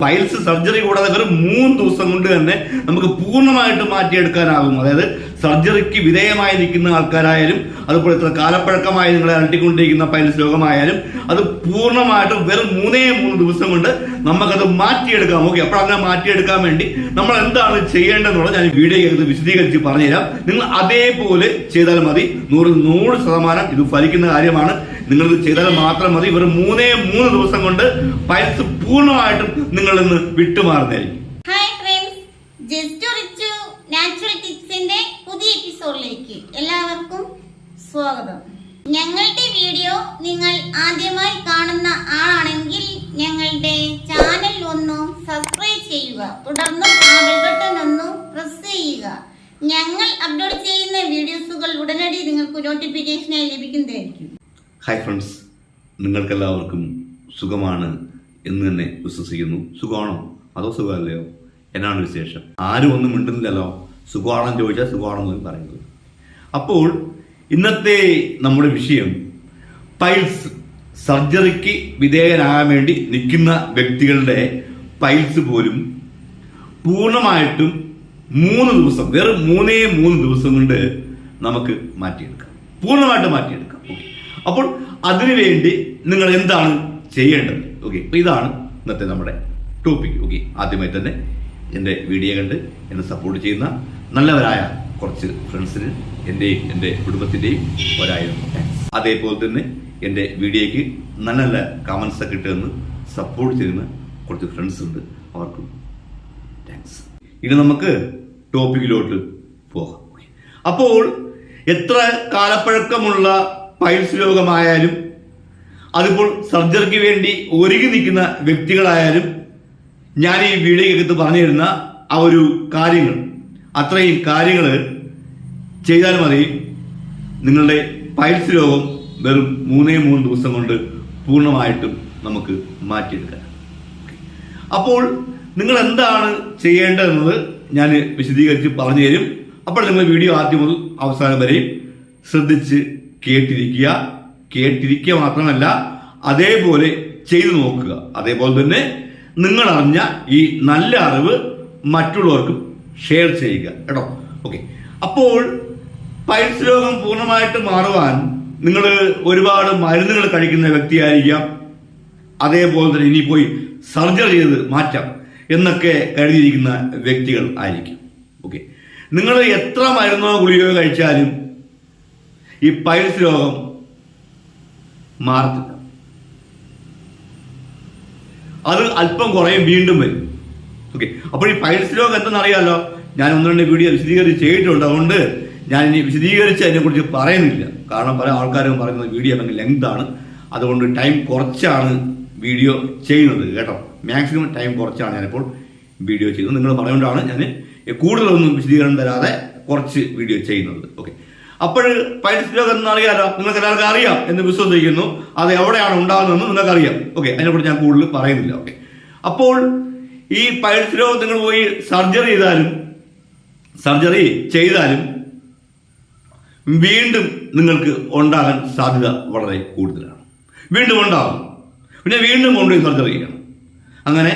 Piles surgery കൂടാതെ വെറും മൂന്ന് ദിവസം കൊണ്ട് തന്നെ നമുക്ക് പൂർണമായിട്ട് മാറ്റിയെടുക്കാനാകും. അതായത് സർജറിക്ക് വിധേയമായി നിൽക്കുന്ന ആൾക്കാരായാലും അതുപോലെ ഇത്ര കാലപ്പഴക്കമായി നിങ്ങളെ അലട്ടിക്കൊണ്ടിരിക്കുന്ന പൈൽസ് രോഗമായാലും അത് പൂർണമായിട്ടും വെറും മൂന്നേ മൂന്ന് ദിവസം കൊണ്ട് നമുക്കത് മാറ്റിയെടുക്കാം. ഓക്കെ അപ്പോൾ അങ്ങനെ മാറ്റിയെടുക്കാൻ വേണ്ടി നമ്മൾ എന്താണ് ചെയ്യേണ്ടതെന്നുള്ളത് ഞാൻ വീഡിയോ ചെയ്ത് വിശദീകരിച്ച് പറഞ്ഞുതരാം. നിങ്ങൾ അതേപോലെ ചെയ്താൽ മതി. നൂറിൽ നൂറ് ശതമാനം ഇത് ഫലിക്കുന്ന കാര്യമാണ്. നിങ്ങൾ ചെയ്താൽ മാത്രം മതി. ഇവർ മൂന്നേ മൂന്ന് ദിവസം കൊണ്ട് പൈൽസ് പൂർണമായിട്ടും നിങ്ങൾ ഇന്ന് വിട്ടുമാറുന്നതായിരിക്കും. ഫ്രണ്ട്സ് നാച്ചുറൽ ടിപ്സിന്റെ പുതിയ എപ്പിസോഡിലേക്ക് എല്ലാവർക്കും സ്വാഗതം. ഞങ്ങളുടെ വീഡിയോ നിങ്ങൾ ആദ്യമായി കാണുന്ന ആളാണെങ്കിൽ ഞങ്ങളുടെ ചാനൽ ഒന്ന് സബ്സ്ക്രൈബ് ചെയ്യുക. തുടർന്ന് ആ ബെൽ ബട്ടൺ ഒന്ന് പ്രസ് ചെയ്യുക. ഞങ്ങൾ അപ്ലോഡ് ചെയ്യുന്ന വീഡിയോസുകൾ ഉടനടി നിങ്ങൾക്ക് നോട്ടിഫിക്കേഷനായി ലഭിക്കുന്നതായിരിക്കും. ഹായ് ഫ്രണ്ട്സ് നിങ്ങൾക്കെല്ലാവർക്കും സുഖമാണ് എന്ന് തന്നെ വിശ്വസിക്കുന്നു. സുഖമാണോ? അതോ സുഖമല്ലയോ? എന്നാണ് വിശേഷം. ആരും ഒന്നും മിണ്ടുന്നില്ലല്ലോ. സുഖമാണെന്ന് ചോദിച്ചാൽ സുഖമാണെന്ന് പറയുന്നത്. അപ്പോൾ ഇന്നത്തെ നമ്മുടെ വിഷയം പൈൽസ് സർജറിക്ക് വിധേയനാകാൻ വേണ്ടി നിൽക്കുന്ന വ്യക്തികളുടെ പൈൽസ് പോലും പൂർണമായിട്ടും മൂന്ന് ദിവസം വെറും മൂന്നേ മൂന്ന് ദിവസം കൊണ്ട് നമുക്ക് മാറ്റിയെടുക്കാം. പൂർണമായിട്ട് മാറ്റിയെടുക്കാം. അപ്പോൾ അതിനുവേണ്ടി നിങ്ങൾ എന്താണ് ചെയ്യേണ്ടത്? ഓക്കെ അപ്പൊ ഇതാണ് ഇന്നത്തെ നമ്മുടെ ടോപ്പിക് ഓക്കെ ആദ്യമായി തന്നെ എന്റെ വീഡിയോ കണ്ട് എന്നെ സപ്പോർട്ട് ചെയ്യുന്ന നല്ലവരായ കുറച്ച് ഫ്രണ്ട്സിന് എന്റെയും എന്റെ കുടുംബത്തിന്റെയും ഒരായിരം അതേപോലെ തന്നെ എന്റെ വീഡിയോയ്ക്ക് നല്ല നല്ല കമൻസ് ഒക്കെ ഇട്ടുതന്ന് സപ്പോർട്ട് ചെയ്യുന്ന കുറച്ച് ഫ്രണ്ട്സ് ഉണ്ട്. അവർക്കും താങ്ക്സ് ഇനി നമുക്ക് ടോപ്പിക്കിലോട്ട് പോകാം. അപ്പോൾ എത്ര കാലപ്പഴക്കമുള്ള പൈൽസ് രോഗമായാലും അതിപ്പോൾ സർജറിക്ക് വേണ്ടി ഒരുങ്ങി നിൽക്കുന്ന വ്യക്തികളായാലും ഞാൻ ഈ വീഡിയോക്കകത്ത് പറഞ്ഞു തരുന്ന ആ ഒരു കാര്യങ്ങൾ അത്രയും കാര്യങ്ങൾ ചെയ്താൽ മതി. നിങ്ങളുടെ പൈൽസ് രോഗം വെറും മൂന്നേ മൂന്ന് ദിവസം കൊണ്ട് പൂർണമായിട്ടും നമുക്ക് മാറ്റിയെടുക്കാം. അപ്പോൾ നിങ്ങൾ എന്താണ് ചെയ്യേണ്ടതെന്നത് ഞാൻ വിശദീകരിച്ച് പറഞ്ഞു തരും. അപ്പോൾ നിങ്ങൾ വീഡിയോ ആദ്യം മുതൽ അവസാനം വരെയും ശ്രദ്ധിച്ച് കേട്ടിരിക്കുക കേട്ടിരിക്കുക മാത്രമല്ല അതേപോലെ ചെയ്തു നോക്കുക. അതേപോലെ തന്നെ നിങ്ങൾ അറിഞ്ഞ ഈ നല്ല അറിവ് മറ്റുള്ളവർക്കും ഷെയർ ചെയ്യുക. കേട്ടോ? ഓക്കെ അപ്പോൾ പൈൽസ് രോഗം പൂർണമായിട്ട് മാറുവാൻ നിങ്ങൾ ഒരുപാട് മരുന്നുകൾ കഴിക്കുന്ന വ്യക്തിയായിരിക്കാം. അതേപോലെ തന്നെ ഇനി പോയി സർജറി ചെയ്ത് മാറ്റാം എന്നൊക്കെ കരുതിയിരിക്കുന്ന വ്യക്തികൾ ആയിരിക്കും. ഓക്കെ നിങ്ങൾ എത്ര മരുന്നോ ഗുളികയോ കഴിച്ചാലും ഈ പൈൽസ് രോഗം മാറത്തില്ല. അത് അല്പം കുറയും വീണ്ടും വരും. ഓക്കെ. അപ്പോൾ ഈ പൈൽസ് രോഗം എന്തെന്നറിയാലോ? ഞാൻ ഒന്ന് രണ്ട് വീഡിയോ വിശദീകരിച്ച് ചെയ്തിട്ടുണ്ട്. അതുകൊണ്ട് ഞാൻ ഇനി വിശദീകരിച്ച് അതിനെക്കുറിച്ച് പറയുന്നില്ല. കാരണം പല ആൾക്കാരും പറയുന്നത് വീഡിയോ അല്ലെങ്കിൽ ലെങ്ത് ആണ്. അതുകൊണ്ട് ടൈം കുറച്ചാണ് വീഡിയോ ചെയ്യുന്നത് കേട്ടോ. മാക്സിമം ടൈം കുറച്ചാണ് ഞാനിപ്പോൾ വീഡിയോ ചെയ്യുന്നത്. നിങ്ങൾ പറയുകൊണ്ടാണ് ഞാൻ കൂടുതലൊന്നും വിശദീകരണം തരാതെ കുറച്ച് വീഡിയോ ചെയ്യുന്നത്. ഓക്കെ. അപ്പോൾ പൈലറ്റ് രോഗം എന്ന് അറിയാലോ നിങ്ങൾക്ക് എല്ലാവർക്കും അറിയാം എന്ന് വിശ്വസിക്കുന്നു. അത് എവിടെയാണ് ഉണ്ടാകുന്നതെന്ന് നിങ്ങൾക്ക് അറിയാം. ഓക്കെ അതിനെക്കുറിച്ച് ഞാൻ കൂടുതൽ പറയുന്നില്ല. ഓക്കെ അപ്പോൾ ഈ പൈലറ്റ് രോഗം നിങ്ങൾ പോയി സർജറി ചെയ്താലും സർജറി ചെയ്താലും വീണ്ടും നിങ്ങൾക്ക് ഉണ്ടാകാൻ സാധ്യത വളരെ കൂടുതലാണ്. വീണ്ടും ഉണ്ടാകും. പിന്നെ വീണ്ടും കൊണ്ടുപോയി സർജറി ചെയ്യണം. അങ്ങനെ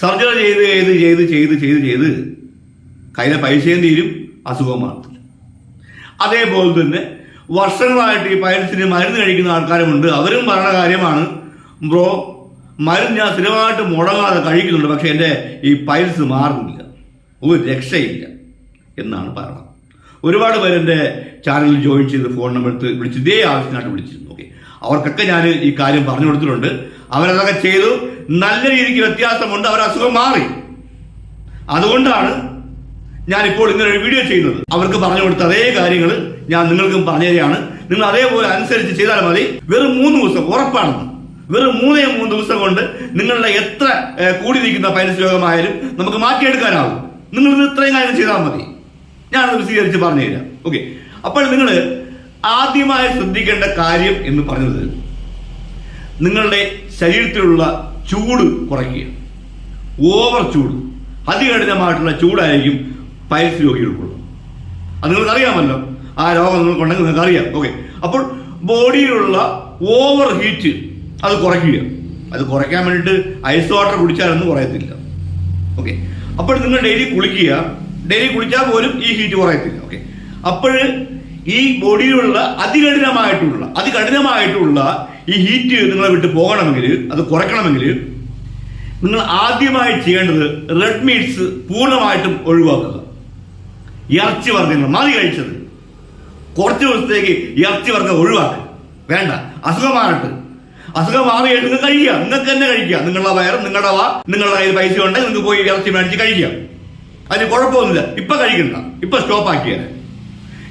സർജറി ചെയ്ത് ചെയ്ത് ചെയ്ത് ചെയ്ത് ചെയ്ത് ചെയ്ത് കയ്യിലെ പൈസയും തീരും അസുഖം മാറത്തില്ല. അതേപോലെ തന്നെ വർഷങ്ങളായിട്ട് ഈ പൈൽസിന് മരുന്ന് കഴിക്കുന്ന ആൾക്കാരുമുണ്ട്. അവരും പറയുന്ന കാര്യമാണ് ബ്രോ മരുന്ന് ഞാൻ സ്ഥിരമായിട്ട് മുടങ്ങാതെ കഴിക്കുന്നുണ്ട് പക്ഷേ എന്റെ ഈ പൈൽസ് മാറുന്നില്ല. ഒരു രക്ഷയില്ല എന്നാണ് പറയുന്നത്. ഒരുപാട് പേരെന്റെ ചാനലിൽ ജോയിൻ ചെയ്ത് ഫോൺ നമ്പർ എടുത്ത് വിളിച്ച് ഇതേ ആവശ്യത്തിനായിട്ട് വിളിച്ചിരുന്നു. ഓക്കെ. അവർക്കൊക്കെ ഞാൻ ഈ കാര്യം പറഞ്ഞു കൊടുത്തിട്ടുണ്ട്. അവരതൊക്കെ ചെയ്തു. നല്ല രീതിക്ക് വ്യത്യാസമുണ്ട്. അവർ അസുഖം മാറി. അതുകൊണ്ടാണ് ഞാൻ ഇപ്പോൾ ഇങ്ങനെ ഒരു വീഡിയോ ചെയ്യുന്നത്. അവർക്ക് പറഞ്ഞു കൊടുത്ത അതേ കാര്യങ്ങൾ ഞാൻ നിങ്ങൾക്കും പറഞ്ഞു നിങ്ങൾ അതേപോലെ അനുസരിച്ച് ചെയ്താൽ മതി. വെറും മൂന്ന് ദിവസം ഉറപ്പാണ്. വെറും മൂന്നേ മൂന്ന് ദിവസം കൊണ്ട് നിങ്ങളുടെ എത്ര ഏഹ്, കൂടി നിൽക്കുന്ന പൈലസ് രോഗമായാലും നമുക്ക് മാറ്റിയെടുക്കാനാവും. നിങ്ങൾ ഇത് ഇത്രയും കാര്യം ചെയ്താൽ മതി. ഞാനത് വിശദീകരിച്ച് പറഞ്ഞു തരാം. ഓക്കെ. അപ്പോൾ നിങ്ങൾ ആദ്യമായി ശ്രദ്ധിക്കേണ്ട കാര്യം എന്ന് പറഞ്ഞത് നിങ്ങളുടെ ശരീരത്തിലുള്ള ചൂട് കുറയ്ക്കുക. ഓവർ ചൂട്. അതികഠിനമായിട്ടുള്ള ചൂടായിരിക്കും പൈൽസ് രോഗികൾക്കുള്ളത് അത് നിങ്ങൾക്ക് അറിയാമല്ലോ ആ രോഗം നിങ്ങൾക്കുണ്ടെങ്കിൽ നിങ്ങൾക്ക് അറിയാം ഓക്കെ അപ്പോൾ ബോഡിയിലുള്ള ഓവർ ഹീറ്റ് അത് കുറയ്ക്കുക. അത് കുറയ്ക്കാൻ വേണ്ടിയിട്ട് ഐസ് വാട്ടർ കുടിച്ചാലൊന്നും കുറയത്തില്ല. ഓക്കെ അപ്പോൾ നിങ്ങൾ ഡെയിലി കുളിക്കുക. ഡെയിലി കുളിച്ചാൽ പോലും ഈ ഹീറ്റ് കുറയത്തില്ല. ഓക്കെ അപ്പോൾ ഈ ബോഡിയിലുള്ള അതികഠിനമായിട്ടുള്ള അതികഠിനമായിട്ടുള്ള ഈ ഹീറ്റ് നിങ്ങളെ വിട്ട് പോകണമെങ്കിൽ അത് കുറയ്ക്കണമെങ്കിൽ നിങ്ങൾ ആദ്യമായി ചെയ്യേണ്ടത് റെഡ് മീറ്റ്സ് പൂർണമായിട്ടും ഒഴിവാക്കുക. ഇറച്ചി വർഗങ്ങൾ മതി കഴിച്ചത്. കുറച്ച് ദിവസത്തേക്ക് ഇറച്ചി വർഗം ഒഴിവാക്കുക വേണ്ട അസുഖം മാറട്ടെ. അസുഖം മാറിയിട്ട് നിങ്ങൾക്ക് കഴിക്കുക നിങ്ങൾക്ക് തന്നെ കഴിക്കുക നിങ്ങളുടെ വയറ് നിങ്ങളുടെ വാ നിങ്ങളുടെ കയ്യിൽ പൈസ ഉണ്ടെങ്കിൽ നിങ്ങൾക്ക് പോയി ഇറച്ചി മേടിച്ച് കഴിക്കാം. അതിന് കുഴപ്പമൊന്നുമില്ല. ഇപ്പൊ കഴിക്കണ്ട. ഇപ്പൊ സ്റ്റോപ്പ് ആക്കിയ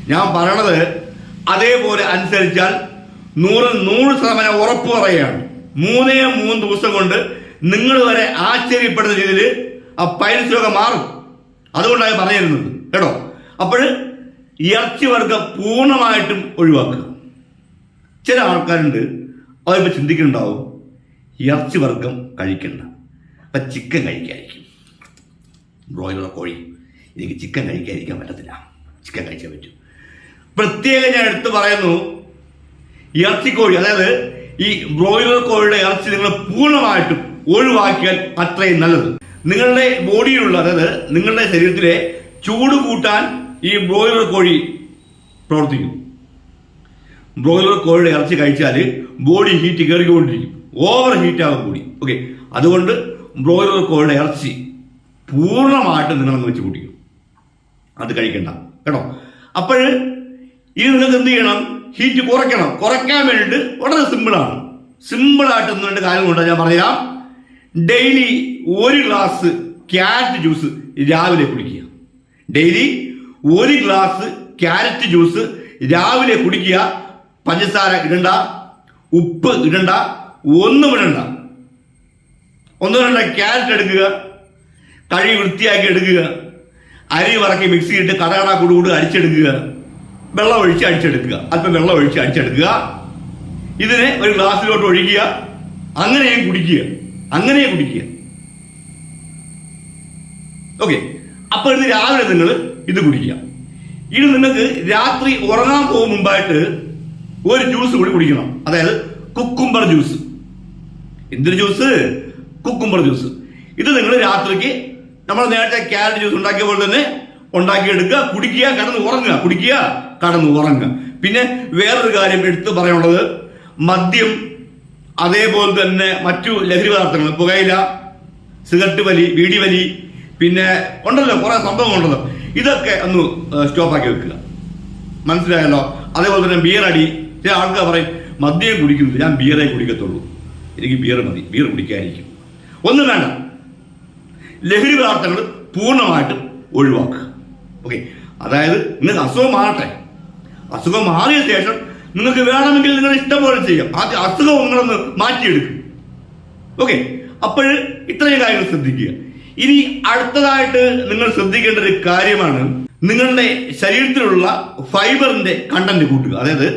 ഞാൻ പറയണത് അതേപോലെ അനുസരിച്ചാൽ നൂറ് നൂറ് ശതമാനം ഉറപ്പ് പറയുകയാണ്. മൂന്നേ മൂന്ന് ദിവസം കൊണ്ട് നിങ്ങൾ വരെ ആശ്ചര്യപ്പെടുന്ന രീതിയിൽ ആ പൈൽസ് മാറും. അതുകൊണ്ടാണ് പറഞ്ഞിരുന്നത്. കേട്ടോ? അപ്പോൾ ഇറച്ചി വർഗം പൂർണമായിട്ടും ഒഴിവാക്കുക. ചില ആൾക്കാരുണ്ട് അവരിപ്പോൾ ചിന്തിക്കുന്നുണ്ടാവും ഇറച്ചി വർഗം കഴിക്കണ്ട. അപ്പം ചിക്കൻ കഴിക്കാതിരിക്കും. ബ്രോയിലർ കോഴി എനിക്ക് ചിക്കൻ കഴിക്കാതിരിക്കാൻ പറ്റത്തില്ല. ചിക്കൻ കഴിച്ചേ പറ്റും. പ്രത്യേകം ഞാൻ എടുത്തു പറയുന്നു ഇറച്ചിക്കോഴി അതായത് ഈ ബ്രോയിലർ കോഴിയുടെ ഇറച്ചി നിങ്ങൾ പൂർണമായിട്ടും ഒഴിവാക്കിയാൽ അത്രയും നല്ലത്. നിങ്ങളുടെ ബോഡിയിലുള്ള അതായത് നിങ്ങളുടെ ശരീരത്തിലെ ചൂട് കൂട്ടാൻ ഈ ബ്രോയിലർ കോഴി പ്രവർത്തിക്കും ബ്രോയിലർ കോഴിയുടെ ഇറച്ചി കഴിച്ചാൽ ബോഡി ഹീറ്റ് കയറിക്കൊണ്ടിരിക്കും. ഓവർ ഹീറ്റ് ആകും കൂടി. ഓക്കെ. അതുകൊണ്ട് ബ്രോയിലർ കോഴിയുടെ ഇറച്ചി പൂർണമായിട്ട് നിങ്ങളെന്ന് വെച്ച് കുടിക്കും അത് കഴിക്കണ്ട. കേട്ടോ? അപ്പോൾ ഇത് നിങ്ങൾക്ക് എന്ത് ചെയ്യണം? ഹീറ്റ് കുറയ്ക്കണം. കുറയ്ക്കാൻ വേണ്ടിയിട്ട് വളരെ സിമ്പിളാണ് സിമ്പിളായിട്ട് ഒന്ന് രണ്ട് കാര്യങ്ങളുണ്ട് ഞാൻ പറയാം ഡെയിലി ഒരു ഗ്ലാസ് ക്യാരറ്റ് ജ്യൂസ് രാവിലെ കുടിക്കുക. ഡെയിലി ഒരു ഗ്ലാസ് ക്യാരറ്റ് ജ്യൂസ് രാവിലെ കുടിക്കുക പഞ്ചസാര ഇടണ്ട ഉപ്പ് ഇടണ്ട ഒന്നും ഇടണ്ട. ഒന്നും ഇടണ്ട ക്യാരറ്റ് എടുക്കുക കഴി വൃത്തിയാക്കി എടുക്കുക അരി വറക്കി മിക്സി ഇട്ട് കടകട കൂടുകൂട് അരിച്ചെടുക്കുക വെള്ളം ഒഴിച്ച് അടിച്ചെടുക്കുക അല്പം വെള്ളം ഒഴിച്ച് അടിച്ചെടുക്കുക ഇതിനെ ഒരു ഗ്ലാസ്സിലോട്ട് ഒഴിക്കുക അങ്ങനെയും കുടിക്കുക അങ്ങനെയും കുടിക്കുക. ഓക്കെ. അപ്പോൾ ഇത് രാവിലെ നിങ്ങൾ ഇത് കുടിക്കുക. ഇനി നിങ്ങൾക്ക് രാത്രി ഉറങ്ങാൻ പോകും മുമ്പായിട്ട് ഒരു ജ്യൂസ് കൂടി കുടിക്കണം. അതായത് കുക്കുംബർ ജ്യൂസ് എന്തൊരു ജ്യൂസ് കുക്കുംബർ ജ്യൂസ് ഇത് നിങ്ങൾ രാത്രിക്ക് നമ്മൾ നേരത്തെ ക്യാരറ്റ് ജ്യൂസ് ഉണ്ടാക്കിയ പോലെ തന്നെ ഉണ്ടാക്കിയെടുക്കുക കുടിക്കുക കടന്ന് ഉറങ്ങുക. കുടിക്കുക കടന്ന് ഉറങ്ങുക. പിന്നെ വേറൊരു കാര്യം എടുത്തു പറയാനുള്ളത് മദ്യം അതേപോലെ തന്നെ മറ്റു ലഹരി പദാർത്ഥങ്ങൾ പുകയില സിഗരറ്റ് വലി വീടി വലി പിന്നെ ഉണ്ടല്ലോ കുറേ സംഭവം ഉണ്ടല്ലോ ഇതൊക്കെ ഒന്ന് സ്റ്റോപ്പാക്കി വെക്കുക. മനസ്സിലായല്ലോ? അതേപോലെ തന്നെ ബിയർ അടി. ചില ആൾക്കാർ പറയും മദ്യം കുടിക്കുന്നത് ഞാൻ ബിയറേ കുടിക്കത്തുള്ളൂ. എനിക്ക് ബിയർ മതി. ബിയർ കുടിക്കാതിരിക്കും. ഒന്നും വേണ്ട ലഹരി പദാർത്ഥങ്ങൾ പൂർണമായിട്ടും ഒഴിവാക്കുക. ഓക്കെ അതായത് നിങ്ങൾക്ക് അസുഖം മാറട്ടെ. അസുഖം മാറിയ ശേഷം നിങ്ങൾക്ക് വേണമെങ്കിൽ നിങ്ങൾ ഇഷ്ടം പോലെ ചെയ്യാം. ആദ്യം അസുഖം നിങ്ങളൊന്ന് മാറ്റിയെടുക്കും. ഓക്കെ അപ്പോൾ ഇത്രയും കാര്യങ്ങൾ ശ്രദ്ധിക്കുക. ഇനി അടുത്തതായിട്ട് നിങ്ങൾ ശ്രദ്ധിക്കേണ്ട ഒരു കാര്യമാണ്. നിങ്ങളുടെ ശരീരത്തിലുള്ള ഫൈബറിന്റെ കണ്ടന്റ് കൂട്ടുക. അതായത്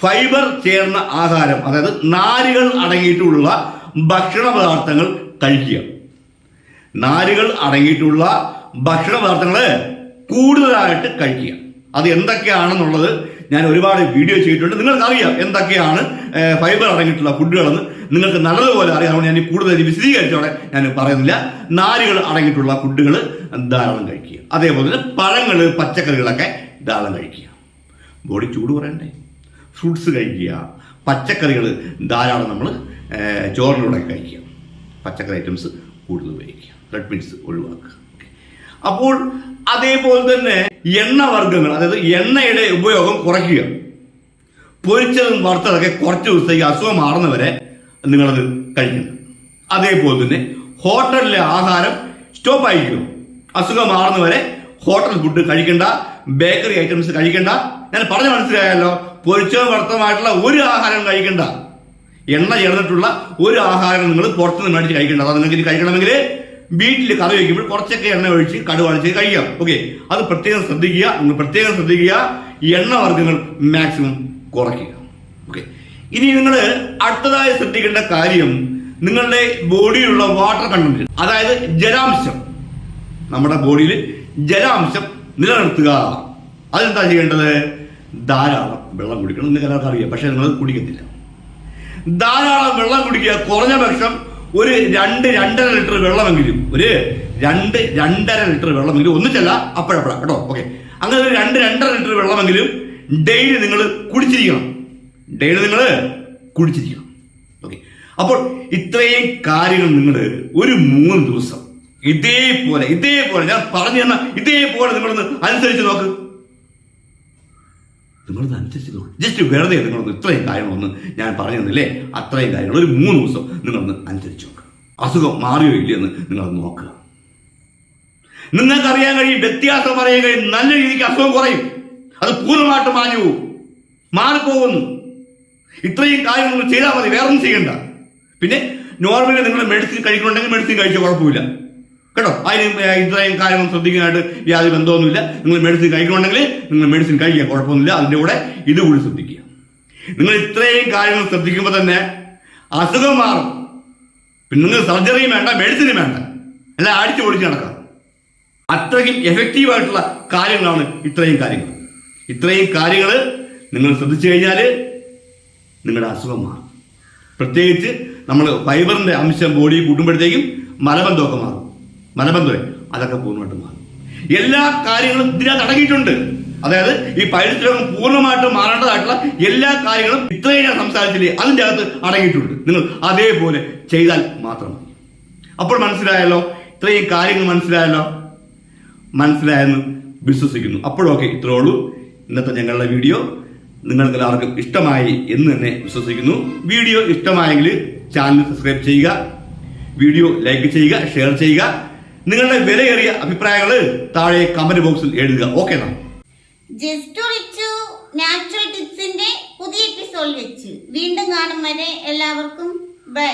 ഫൈബർ ചേർന്ന ആഹാരം അതായത് നാരുകൾ അടങ്ങിയിട്ടുള്ള ഭക്ഷണ പദാർത്ഥങ്ങൾ കഴിക്കുക. നാരുകൾ അടങ്ങിയിട്ടുള്ള ഭക്ഷണ പദാർത്ഥങ്ങൾ കൂടുതലായിട്ട് കഴിക്കുക. അത് എന്തൊക്കെയാണെന്നുള്ളത് ഞാൻ ഒരുപാട് വീഡിയോ ചെയ്തിട്ടുണ്ട്. നിങ്ങൾക്ക് അറിയാം എന്തൊക്കെയാണ് ഫൈബർ അടങ്ങിയിട്ടുള്ള ഫുഡുകളെന്ന്. നിങ്ങൾക്ക് നല്ലതുപോലെ അറിയാം. അതുകൊണ്ട് ഞാൻ കൂടുതൽ വിശദീകരിച്ചോടെ ഞാൻ പറയുന്നില്ല. നാരുകൾ അടങ്ങിയിട്ടുള്ള ഫുഡുകൾ ധാരാളം കഴിക്കുക. അതേപോലെ തന്നെ പഴങ്ങൾ പച്ചക്കറികളൊക്കെ ധാരാളം കഴിക്കുക. ബോഡി ചൂട് പറയണ്ടേ? ഫ്രൂട്ട്സ് കഴിക്കുക. പച്ചക്കറികൾ ധാരാളം നമ്മൾ ചോറിലൂടെ കഴിക്കുക. പച്ചക്കറി ഐറ്റംസ് കൂടുതൽ ഉപയോഗിക്കുക. റെഡ് മീറ്റ്സ് ഒഴിവാക്കുക. അപ്പോൾ അതേപോലെ തന്നെ എണ്ണ എണ്ണവർഗങ്ങൾ അതായത് എണ്ണയുടെ ഉപയോഗം കുറയ്ക്കുക. പൊരിച്ചതും വറുത്തതൊക്കെ കുറച്ച് ദിവസത്തേക്ക് അസുഖം മാറുന്നവരെ നിങ്ങളത് കഴിക്കണം. അതേപോലെ തന്നെ ഹോട്ടലിലെ ആഹാരം സ്റ്റോപ്പ് ആയിരിക്കും. അസുഖം മാറുന്നവരെ ഹോട്ടൽ ഫുഡ് കഴിക്കണ്ട ബേക്കറി ഐറ്റംസ് കഴിക്കണ്ട. ഞാൻ പറഞ്ഞ മനസ്സിലായല്ലോ പൊരിച്ചതും വറുത്തതുമായിട്ടുള്ള ഒരു ആഹാരം കഴിക്കണ്ട. എണ്ണ ചേർന്നിട്ടുള്ള ഒരു ആഹാരം നിങ്ങൾ പുറത്തുനിന്ന് മേടിച്ച് കഴിക്കേണ്ട. അത് നിങ്ങൾക്ക് ഇനി കഴിക്കണമെങ്കിൽ വീട്ടിൽ കറി വയ്ക്കുമ്പോൾ കുറച്ചൊക്കെ എണ്ണ ഒഴിച്ച് കടുവാണിച്ച് കഴിക്കാം. ഓക്കെ അത് പ്രത്യേകം ശ്രദ്ധിക്കുക. നിങ്ങൾ പ്രത്യേകം ശ്രദ്ധിക്കുക. എണ്ണ വർഗങ്ങൾ മാക്സിമം കുറയ്ക്കുക. ഓക്കെ ഇനി നിങ്ങൾ അടുത്തതായി ശ്രദ്ധിക്കേണ്ട കാര്യം നിങ്ങളുടെ ബോഡിയിലുള്ള വാട്ടർ കണ്ടന്റ് അതായത് ജലാംശം. നമ്മുടെ ബോഡിയിൽ ജലാംശം നിലനിർത്തുക. അതെന്താ ചെയ്യേണ്ടത്? ധാരാളം വെള്ളം കുടിക്കണം. നിങ്ങൾക്ക് എല്ലാവർക്കും അറിയാം. പക്ഷെ നിങ്ങൾ കുടിക്കത്തില്ല. ധാരാളം വെള്ളം കുടിക്കുക കുറഞ്ഞ പക്ഷം ഒരു രണ്ട് രണ്ടര ലിറ്റർ വെള്ളമെങ്കിലും ഒരു രണ്ട് രണ്ടര ലിറ്റർ വെള്ളമെങ്കിലും ഒന്നിച്ചല്ല അപ്പോഴപ്പോഴാ കേട്ടോ? ഓക്കെ അങ്ങനെ ഒരു രണ്ട് രണ്ടര ലിറ്റർ വെള്ളമെങ്കിലും ഡെയിലി നിങ്ങൾ കുടിച്ചിരിക്കണം. ഡെയിലി നിങ്ങൾ കുടിച്ചിരിക്കണം. ഓക്കെ അപ്പോൾ ഇത്രയും കാര്യങ്ങൾ നിങ്ങൾ ഒരു മൂന്ന് ദിവസം ഇതേപോലെ ഇതേപോലെ ഞാൻ പറഞ്ഞു തന്ന ഇതേപോലെ നിങ്ങളൊന്ന് അനുസരിച്ച് നോക്ക്. നിങ്ങളൊന്ന് അനുസരിച്ച് നോക്ക്. ജസ്റ്റ് വെറുതെ നിങ്ങളൊന്ന് ഇത്രയും കാര്യങ്ങളൊന്ന് ഞാൻ പറഞ്ഞു തന്നില്ലേ അത്രയും കാര്യങ്ങൾ. ഒരു മൂന്ന് ദിവസം നിങ്ങളൊന്ന് അനുസരിച്ച് നോക്കുക അസുഖം മാറിയോ ഇല്ലയെന്ന് നിങ്ങളൊന്ന് നോക്കുക. നിങ്ങൾക്കറിയാൻ കഴിയും വ്യത്യാസം അറിയാൻ കഴിയും നല്ല രീതിക്ക് അസുഖം കുറയും. അത് പൂർണമായിട്ട് മാഞ്ഞു പോകും. മാറിപ്പോകുന്നു. ഇത്രയും കാര്യങ്ങൾ ചെയ്താൽ മതി വേറൊന്നും ചെയ്യണ്ട. പിന്നെ നോർമലി നിങ്ങൾ മെഡിസിൻ കഴിക്കണമെങ്കിൽ മെഡിസിൻ കഴിച്ച കുഴപ്പമില്ല. കേട്ടോ? അതിന് ഇത്രയും കാര്യങ്ങൾ ശ്രദ്ധിക്കാനായിട്ട് യാതൊരു ബന്ധമൊന്നുമില്ല നിങ്ങൾ മെഡിസിൻ കഴിക്കണമെങ്കിൽ നിങ്ങൾ മെഡിസിൻ കഴിക്കുക കുഴപ്പമൊന്നുമില്ല. അതിന്റെ കൂടെ ഇതുകൂടി ശ്രദ്ധിക്കുക. നിങ്ങൾ ഇത്രയും കാര്യങ്ങൾ ശ്രദ്ധിക്കുമ്പോൾ തന്നെ അസുഖം മാറും. പിന്നെ നിങ്ങൾ സർജറിയും വേണ്ട മെഡിസിനും വേണ്ട. എല്ലാം അടിച്ചു പൊളിച്ച് നടക്കാം അത്രയ്ക്കും എഫക്റ്റീവ് ആയിട്ടുള്ള കാര്യങ്ങളാണ് ഇത്രയും കാര്യങ്ങൾ. ഇത്രയും കാര്യങ്ങൾ നിങ്ങൾ ശ്രദ്ധിച്ചു കഴിഞ്ഞാൽ നിങ്ങളുടെ അസുഖം മാറും. പ്രത്യേകിച്ച് നമ്മൾ ഫൈബറിന്റെ അംശം ബോഡി കൂട്ടുമ്പോഴത്തേക്കും മലബന്ധമൊക്കെ മാറും. മലബന്ധമേ അതൊക്കെ പൂർണമായിട്ട് മാറും. എല്ലാ കാര്യങ്ങളും ഇതിനകത്ത് അടങ്ങിയിട്ടുണ്ട്. അതായത് ഈ പൈലറ്റ് രോഗം പൂർണമായിട്ട് മാറേണ്ടതായിട്ടുള്ള എല്ലാ കാര്യങ്ങളും ഇത്രയും ഞാൻ സംസാരിച്ചില്ലേ അതിന്റെ അകത്ത് അടങ്ങിയിട്ടുണ്ട്. നിങ്ങൾ അതേപോലെ ചെയ്താൽ മാത്രം അപ്പോൾ മനസ്സിലായല്ലോ? ഇത്രയും കാര്യങ്ങൾ മനസ്സിലായല്ലോ? മനസ്സിലായെന്ന് വിശ്വസിക്കുന്നു. അപ്പോഴൊക്കെ ഇത്രേ ഉള്ളൂ. ഇന്നത്തെ ഞങ്ങളുടെ വീഡിയോ നിങ്ങൾക്ക് എല്ലാവർക്കും ഇഷ്ടമായി എന്ന് തന്നെ വിശ്വസിക്കുന്നു. വീഡിയോ ഇഷ്ടമായെങ്കിൽ ചാനൽ സബ്സ്ക്രൈബ് ചെയ്യുക. വീഡിയോ ലൈക്ക് ചെയ്യുക ഷെയർ ചെയ്യുക. നിങ്ങളുടെ വിലയേറിയ അഭിപ്രായങ്ങൾ താഴെ കമന്റ് ബോക്സിൽ എഴുതുക. ഓക്കെ നാച്ചുറൽ ടിപ്സിന്റെ പുതിയ എപ്പിസോഡ് വെച്ച്. വീണ്ടും കാണും വരെ എല്ലാവർക്കും. ബൈ